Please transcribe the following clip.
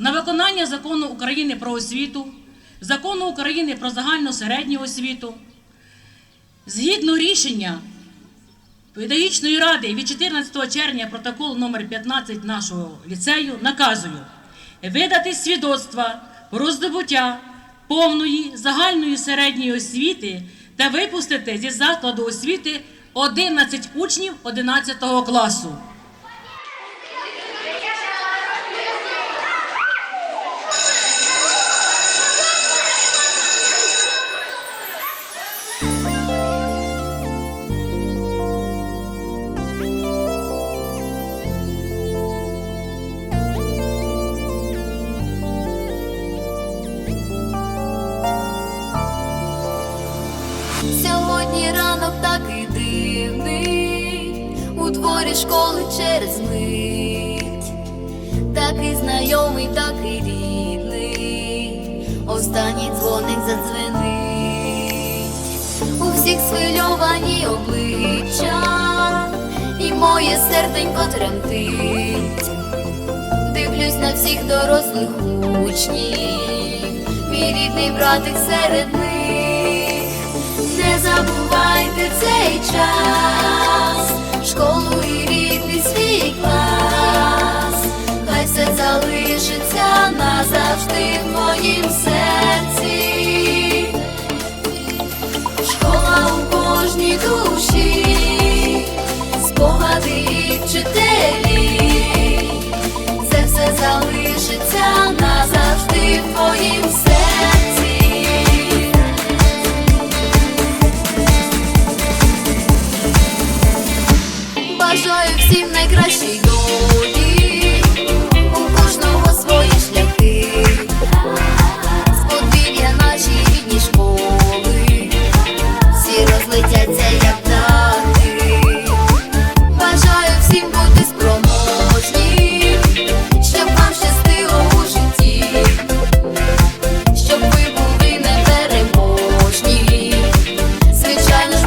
на виконання закону України про освіту, закону України про загальну середню освіту. Згідно рішення педагогічної ради від 14 червня протокол номер 15 нашого ліцею наказую видати свідоцтва про здобуття повної загальної середньої освіти та випустити зі закладу освіти 11 учнів 11 класу. У школи через мить, такий знайомий, такий рідний, останній дзвоник задзвенить, у всіх схвильовані обличчя, і моє серденько тремтить. Дивлюсь на всіх дорослих учнів, мій рідний братик серед них. Не забувайте лишиться назавжди в моїм серці, школа у кожній душі, спогади і вчителі, це все залишиться назавжди в моїм серці. Бажаю всім найкращих. світяться, як птахи Бажаю всім бути спроможні, щоб вам щастило у житті, щоб ви були непереможні, звичайно ж,